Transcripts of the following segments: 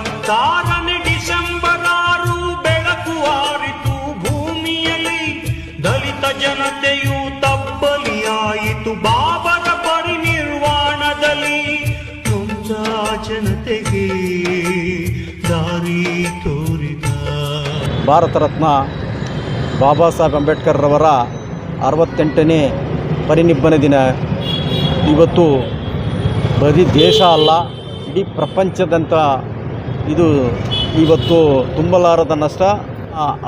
ಇಪ್ಪತ್ತಾರನೇ ಡಿಸೆಂಬರ್ ಆರು ಬೆಳಕು ಆರಿತು. ಭೂಮಿಯಲ್ಲಿ ದಲಿತ ಜನತೆಯು ತಬ್ಬಲಿಯಾಯಿತು. ಬಾಬರ ಪರಿನಿರ್ವಾಣದಲ್ಲಿ ನೊಂದ ಜನತೆಗೆ ದಾರಿ ತೋರಿದ. ಭಾರತ ರತ್ನ ಬಾಬಾ ಸಾಹೇಬ್ ಅಂಬೇಡ್ಕರ್ರವರ ಅರವತ್ತೆಂಟನೇ ಪರಿನಿಬ್ಬನ ದಿನ. ಇವತ್ತು ಬರೀ ದೇಶ ಅಲ್ಲ, ಇಡೀ ಪ್ರಪಂಚದಂಥ ಇದು ಇವತ್ತು ತುಂಬಲಾರದ ನಷ್ಟ.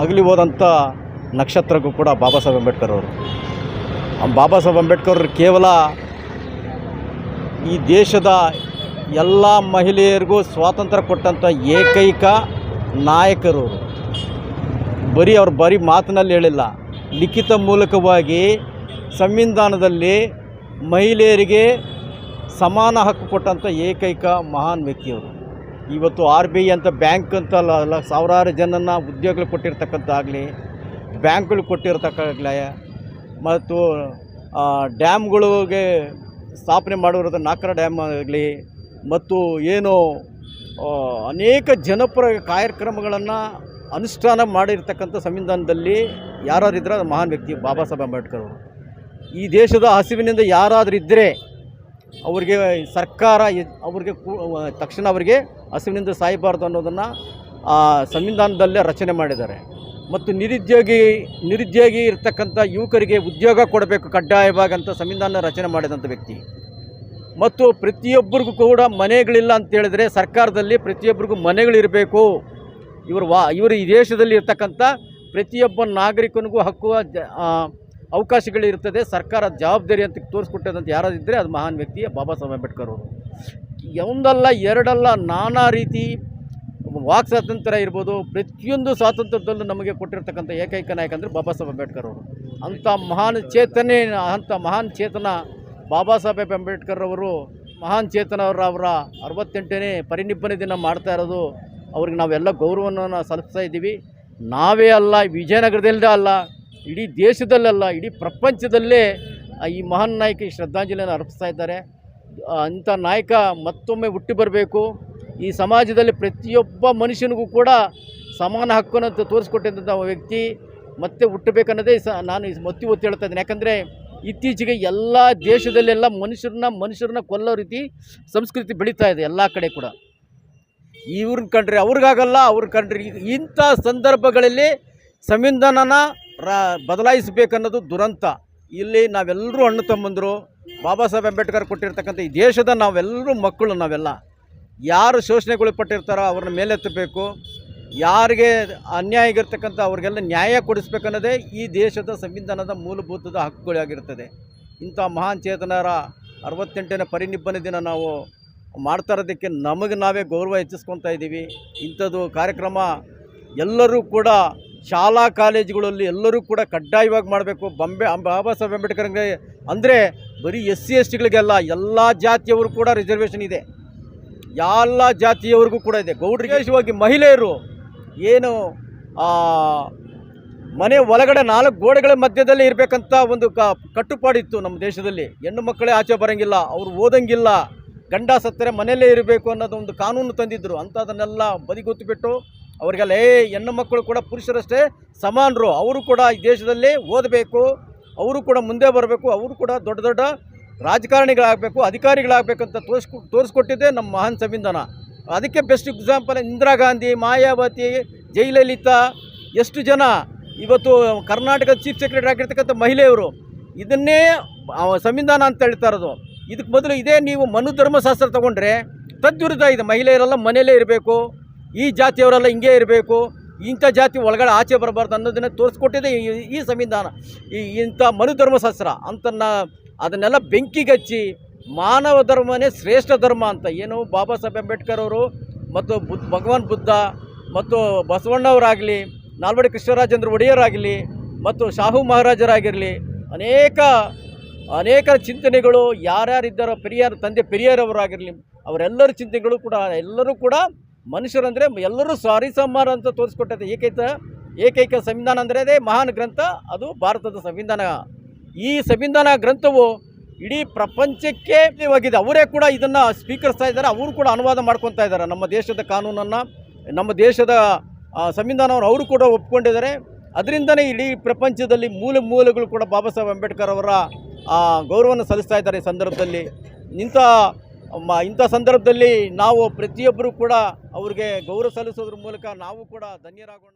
ಅಗಲಿ ಹೋದಂಥ ನಕ್ಷತ್ರಕ್ಕೂ ಕೂಡ ಬಾಬಾ ಸಾಹೇಬ್ ಅಂಬೇಡ್ಕರ್ ಅವರು. ಬಾಬಾ ಸಾಹೇಬ್ ಅಂಬೇಡ್ಕರ್ ಕೇವಲ ಈ ದೇಶದ ಎಲ್ಲ ಮಹಿಳೆಯರಿಗೂ ಸ್ವಾತಂತ್ರ್ಯ ಕೊಟ್ಟಂಥ ಏಕೈಕ ನಾಯಕರು ಅವರು. ಬರೀ ಅವ್ರು ಬರೀ ಮಾತಿನಲ್ಲಿ ಹೇಳಿಲ್ಲ, ಲಿಖಿತ ಮೂಲಕವಾಗಿ ಸಂವಿಧಾನದಲ್ಲಿ ಮಹಿಳೆಯರಿಗೆ ಸಮಾನ ಹಕ್ಕು ಕೊಟ್ಟಂಥ ಏಕೈಕ ಮಹಾನ್ ವ್ಯಕ್ತಿಯವರು. ಇವತ್ತು ಆರ್ ಬಿ ಐ ಅಂತ ಬ್ಯಾಂಕ್ ಅಂತ ಅಲ್ಲ ಸಾವಿರಾರು ಜನನ ಉದ್ಯೋಗಗಳು ಕೊಟ್ಟಿರ್ತಕ್ಕಂಥಾಗಲಿ ಬ್ಯಾಂಕ್ಗಳು ಕೊಟ್ಟಿರ್ತಕ್ಕಾಗಲಿ ಮತ್ತು ಡ್ಯಾಮ್ಗಳಿಗೆ ಸ್ಥಾಪನೆ ಮಾಡಿರೋದು ನಾಕರ ಡ್ಯಾಮ್ ಆಗಲಿ, ಮತ್ತು ಏನು ಅನೇಕ ಜನಪರ ಕಾರ್ಯಕ್ರಮಗಳನ್ನು ಅನುಷ್ಠಾನ ಮಾಡಿರ್ತಕ್ಕಂಥ ಸಂವಿಧಾನದಲ್ಲಿ ಯಾರಾದ್ರಿದ್ರೆ ಮಹಾನ್ ವ್ಯಕ್ತಿ ಬಾಬಾ ಸಾಹೇಬ್ ಅಂಬೇಡ್ಕರ್ ಅವರು. ಈ ದೇಶದ ಹಸಿವಿನಿಂದ ಯಾರಾದರೂ ಇದ್ದರೆ ಅವರಿಗೆ ಸರ್ಕಾರ ಅವ್ರಿಗೆ ತಕ್ಷಣ ಅವರಿಗೆ ಹಸಿವಿನಿಂದ ಸಾಯಬಾರ್ದು ಅನ್ನೋದನ್ನು ಸಂವಿಧಾನದಲ್ಲೇ ರಚನೆ ಮಾಡಿದ್ದಾರೆ. ಮತ್ತು ನಿರುದ್ಯೋಗಿ ನಿರುದ್ಯೋಗಿ ಇರ್ತಕ್ಕಂಥ ಯುವಕರಿಗೆ ಉದ್ಯೋಗ ಕೊಡಬೇಕು ಕಡ್ಡಾಯವಾಗಿ ಅಂತ ಸಂವಿಧಾನ ರಚನೆ ಮಾಡಿದಂಥ ವ್ಯಕ್ತಿ. ಮತ್ತು ಪ್ರತಿಯೊಬ್ಬರಿಗೂ ಕೂಡ ಮನೆಗಳಿಲ್ಲ ಅಂತ ಹೇಳಿದ್ರೆ ಸರ್ಕಾರದಲ್ಲಿ ಪ್ರತಿಯೊಬ್ಬರಿಗೂ ಮನೆಗಳಿರಬೇಕು ಇವರು ವಾ ಇವರು ಈ ದೇಶದಲ್ಲಿ ಇರ್ತಕ್ಕಂಥ ಪ್ರತಿಯೊಬ್ಬ ನಾಗರಿಕನಿಗೂ ಹಕ್ಕು ಅವಕಾಶಗಳಿರ್ತದೆ ಸರ್ಕಾರ ಜವಾಬ್ದಾರಿ ಅಂತ ತೋರಿಸ್ಕೊಟ್ಟದಂತ ಯಾರಾದಿದ್ದರೆ ಅದು ಮಹಾನ್ ವ್ಯಕ್ತಿ ಬಾಬಾ ಸಾಹೇಬ್ ಅಂಬೇಡ್ಕರ್ ಅವರು. ಒಂದಲ್ಲ ಎರಡಲ್ಲ ನಾನಾ ರೀತಿ ವಾಕ್ ಸ್ವಾತಂತ್ರ್ಯ ಇರ್ಬೋದು, ಪ್ರತಿಯೊಂದು ಸ್ವಾತಂತ್ರ್ಯದಲ್ಲೂ ನಮಗೆ ಕೊಟ್ಟಿರ್ತಕ್ಕಂಥ ಏಕೈಕ ನಾಯಕ ಅಂದರೆ ಬಾಬಾ ಸಾಹೇಬ್ ಅಂಬೇಡ್ಕರ್ ಅವರು. ಅಂಥ ಮಹಾನ್ ಚೇತನೆ, ಅಂಥ ಮಹಾನ್ ಚೇತನ ಬಾಬಾ ಸಾಹೇಬ್ ಅಂಬೇಡ್ಕರ್ ಅವರು, ಮಹಾನ್ ಚೇತನ ಅವರ ಅರವತ್ತೆಂಟನೇ ಪರಿನಿಬ್ಬನ ದಿನ ಮಾಡ್ತಾ ಇರೋದು, ಅವ್ರಿಗೆ ನಾವೆಲ್ಲ ಗೌರವವನ್ನು ಸಲ್ಲಿಸ್ತಾ ಇದ್ದೀವಿ. ನಾವೇ ಅಲ್ಲ, ವಿಜಯನಗರದಲ್ಲೇ ಅಲ್ಲ ಇಡೀ ದೇಶದಲ್ಲಲ್ಲ, ಇಡೀ ಪ್ರಪಂಚದಲ್ಲೇ ಈ ಮಹಾನ್ ನಾಯಕ ಶ್ರದ್ಧಾಂಜಲಿಯನ್ನು ಅರ್ಪಿಸ್ತಾ ಇದ್ದಾರೆ. ಅಂಥ ನಾಯಕ ಮತ್ತೊಮ್ಮೆ ಹುಟ್ಟಿ ಬರಬೇಕು. ಈ ಸಮಾಜದಲ್ಲಿ ಪ್ರತಿಯೊಬ್ಬ ಮನುಷ್ಯನಿಗೂ ಕೂಡ ಸಮಾನ ಹಕ್ಕನ್ನು ತೋರಿಸ್ಕೊಟ್ಟಿದ್ದಂಥ ವ್ಯಕ್ತಿ ಮತ್ತೆ ಹುಟ್ಟಬೇಕನ್ನೋದೇ ಸ, ನಾನು ಈ ಒತ್ತಿ ಹೇಳ್ತಾ ಇದ್ದೀನಿ. ಯಾಕಂದರೆ ಇತ್ತೀಚೆಗೆ ಎಲ್ಲ ದೇಶದಲ್ಲೆಲ್ಲ ಮನುಷ್ಯರನ್ನ ಮನುಷ್ಯರನ್ನ ಕೊಲ್ಲೋ ರೀತಿ ಸಂಸ್ಕೃತಿ ಬೆಳೀತಾ ಇದೆ ಎಲ್ಲ ಕಡೆ ಕೂಡ. ಇವ್ರನ್ನ ಕಂಡ್ರೆ ಅವ್ರಿಗಾಗಲ್ಲ, ಅವ್ರ ಕಂಡ್ರೆ ಇಂಥ ಸಂದರ್ಭಗಳಲ್ಲಿ ಸಂವಿಧಾನನ ರಾ ಬದಲಾಯಿಸಬೇಕನ್ನೋದು ದುರಂತ. ಇಲ್ಲಿ ನಾವೆಲ್ಲರೂ ಅಣ್ಣ ತಮ್ಮಂದರು, ಬಾಬಾ ಸಾಹೇಬ್ ಅಂಬೇಡ್ಕರ್ ಕೊಟ್ಟಿರ್ತಕ್ಕಂಥ ಈ ದೇಶದ ನಾವೆಲ್ಲರೂ ಮಕ್ಕಳು ನಾವೆಲ್ಲ. ಯಾರು ಶೋಷಣೆಗೊಳಪಟ್ಟಿರ್ತಾರೋ ಅವ್ರನ್ನ ಮೇಲೆತ್ತಬೇಕು. ಯಾರಿಗೆ ಅನ್ಯಾಯ ಆಗಿರ್ತಕ್ಕಂಥ ಅವ್ರಿಗೆಲ್ಲ ನ್ಯಾಯ ಕೊಡಿಸ್ಬೇಕನ್ನೋದೇ ಈ ದೇಶದ ಸಂವಿಧಾನದ ಮೂಲಭೂತದ ಹಕ್ಕುಗಳಾಗಿರ್ತದೆ ಇಂಥ ಮಹಾನ್ ಚೇತನರ ಅರವತ್ತೆಂಟನೇ ಪರಿನಿಬ್ಬನ ದಿನ ನಾವು ಮಾಡ್ತಾ ಇರೋದಕ್ಕೆ ನಮಗೆ ನಾವೇ ಗೌರವ ಹೆಚ್ಚಿಸ್ಕೊತಾ ಇದ್ದೀವಿ. ಇಂಥದ್ದು ಕಾರ್ಯಕ್ರಮ ಎಲ್ಲರೂ ಕೂಡ ಶಾಲಾ ಕಾಲೇಜುಗಳಲ್ಲಿ ಎಲ್ಲರೂ ಕೂಡ ಕಡ್ಡಾಯವಾಗಿ ಮಾಡಬೇಕು. ಬಾಂಬೆ ಬಾಬಾ ಸಾಹೇಬ್ ಅಂಬೇಡ್ಕರ್ಗೆ ಅಂದರೆ ಬರೀ ಎಸ್ ಸಿ, ಎಸ್ ಟಿಗಳಿಗೆಲ್ಲ ಎಲ್ಲ ಜಾತಿಯವರು ಕೂಡ ರಿಸರ್ವೇಷನ್ ಇದೆ. ಎಲ್ಲ ಜಾತಿಯವರಿಗೂ ಕೂಡ ಇದೆ. ಗೌಡ್ರಿಗೆ ವಿಶೇಷವಾಗಿ ಮಹಿಳೆಯರು ಏನು ಮನೆ ಒಳಗಡೆ ನಾಲ್ಕು ಗೋಡೆಗಳ ಮಧ್ಯದಲ್ಲೇ ಇರಬೇಕಂತ ಒಂದು ಕ, ಕಟ್ಟುಪಾಡಿತ್ತು ನಮ್ಮ ದೇಶದಲ್ಲಿ. ಹೆಣ್ಣು ಮಕ್ಕಳೇ ಆಚೆ ಬರೋಂಗಿಲ್ಲ, ಅವರು ಓದಂಗಿಲ್ಲ, ಗಂಡ ಸತ್ತರೆ ಮನೆಯಲ್ಲೇ ಇರಬೇಕು ಅನ್ನೋದು ಒಂದು ಕಾನೂನು ತಂದಿದ್ದರು ಅಂಥದನ್ನೆಲ್ಲ ಬದಿಗೊತ್ತುಬಿಟ್ಟು ಅವರಿಗೆಲ್ಲ, ಏ, ಹೆಣ್ಣು ಮಕ್ಕಳು ಕೂಡ ಪುರುಷರಷ್ಟೇ, ಸಮಾನರು. ಅವರು ಕೂಡ ಈ ದೇಶದಲ್ಲಿ ಓದಬೇಕು. ಅವರು ಕೂಡ ಮುಂದೆ ಬರಬೇಕು. ಅವರು ಕೂಡ ದೊಡ್ಡ ದೊಡ್ಡ ರಾಜಕಾರಣಿಗಳಾಗಬೇಕು, ಅಧಿಕಾರಿಗಳಾಗಬೇಕು ಅಂತ ತೋರಿಸ್ಕೊ, ತೋರಿಸ್ಕೊಟ್ಟಿದ್ದೆ ನಮ್ಮ ಮಹಾನ್ ಸಂವಿಧಾನ. ಅದಕ್ಕೆ ಬೆಸ್ಟ್ ಎಕ್ಸಾಂಪಲ್, ಇಂದಿರಾ ಗಾಂಧಿ, ಮಾಯಾವತಿ, ಜಯಲಲಿತಾ, ಎಷ್ಟು ಜನ? ಇವತ್ತು ಕರ್ನಾಟಕದ ಚೀಫ್ ಸೆಕ್ರೆಟರಿ ಆಗಿರ್ತಕ್ಕಂಥ ಮಹಿಳೆಯರು ಇದನ್ನೇ ಸಂವಿಧಾನ ಅಂತ ಹೇಳ್ತಾ ಇರೋದು. ಇದಕ್ಕೆ ಮೊದಲು ಇದೇ ನೀವು ಮನು ಧರ್ಮಶಾಸ್ತ್ರ ತಗೊಂಡ್ರೆ, ತದ್ವಿರುದ್ಧ ಇದೆ ಮಹಿಳೆಯರೆಲ್ಲ ಮನೆಯಲ್ಲೇ ಇರಬೇಕು. ಈ ಜಾತಿಯವರೆಲ್ಲ ಹಿಂಗೆ ಇರಬೇಕು, ಇಂಥ ಜಾತಿ ಒಳಗಡೆ ಆಚೆ ಬರಬಾರ್ದು ಅನ್ನೋದನ್ನು ತೋರಿಸ್ಕೊಟ್ಟಿದೆ ಈ- ಸಂವಿಧಾನ. ಈ ಇಂಥ ಮನುಧರ್ಮಶಾಸ್ತ್ರ ಅಂತನ್ನ ಅದನ್ನೆಲ್ಲ ಬೆಂಕಿಗಚ್ಚಿ ಮಾನವ ಧರ್ಮನೇ ಶ್ರೇಷ್ಠ ಧರ್ಮ ಅಂತ. ಏನು ಬಾಬಾ ಸಾಹೇಬ್ ಅಂಬೇಡ್ಕರ್ ಅವರು ಮತ್ತು ಬುದ್ಧ ಭಗವಾನ್ ಬುದ್ಧ ಮತ್ತು ಬಸವಣ್ಣವರಾಗಲಿ, ನಾಲ್ವಡಿ ಕೃಷ್ಣರಾಜೇಂದ್ರ ಒಡೆಯರಾಗಲಿ ಮತ್ತು ಶಾಹು ಮಹಾರಾಜರಾಗಿರಲಿ, ಅನೇಕ ಅನೇಕ ಚಿಂತನೆಗಳು ಯಾರ್ಯಾರಿದ್ದಾರೋ, ಪೆರಿಯಾರ, ತಂದೆ ಪೆರಿಯಾರವರಾಗಿರಲಿ, ಅವರೆಲ್ಲರ ಚಿಂತನೆಗಳು ಕೂಡ, ಎಲ್ಲರೂ ಕೂಡ ಮನುಷ್ಯರಂದರೆ ಎಲ್ಲರೂ ಸಾರಿ ಸಮಾನ ಅಂತ ತೋರಿಸ್ಕೊಟ್ಟೈತೆ. ಏಕೈಕ ಏಕೈಕ ಸಂವಿಧಾನ ಅಂದರೆ ಅದೇ ಮಹಾನ್ ಗ್ರಂಥ, ಅದು ಭಾರತದ ಸಂವಿಧಾನ. ಈ ಸಂವಿಧಾನ ಗ್ರಂಥವು ಇಡೀ ಪ್ರಪಂಚಕ್ಕೆ ಹೋಗಿದೆ ಅವರೇ ಕೂಡ ಇದನ್ನು ಸ್ವೀಕರಿಸ್ತಾ ಇದ್ದಾರೆ. ಅವರು ಕೂಡ ಅನುವಾದ ಮಾಡ್ಕೊತಾ ಇದ್ದಾರೆ. ನಮ್ಮ ದೇಶದ ಕಾನೂನನ್ನು, ನಮ್ಮ ದೇಶದ ಸಂವಿಧಾನವನ್ನು ಅವರು ಕೂಡ ಒಪ್ಕೊಂಡಿದ್ದಾರೆ. ಅದರಿಂದನೇ ಇಡೀ ಪ್ರಪಂಚದಲ್ಲಿ ಮೂಲ ಮೂಲಗಳು ಕೂಡ ಬಾಬಾ ಸಾಹೇಬ್ ಅಂಬೇಡ್ಕರ್ ಅವರ ಗೌರವವನ್ನು ಸಲ್ಲಿಸ್ತಾ ಇದ್ದಾರೆ ಈ ಸಂದರ್ಭದಲ್ಲಿ. ಇಂಥ ಇಂಥ ಸಂದರ್ಭದಲ್ಲಿ ನಾವು ಪ್ರತಿಯೊಬ್ಬರೂ ಕೂಡ ಅವ್ರಿಗೆ ಗೌರವ ಸಲ್ಲಿಸೋದ್ರ ಮೂಲಕ ನಾವು ಕೂಡ ಧನ್ಯರಾಗೋಣ.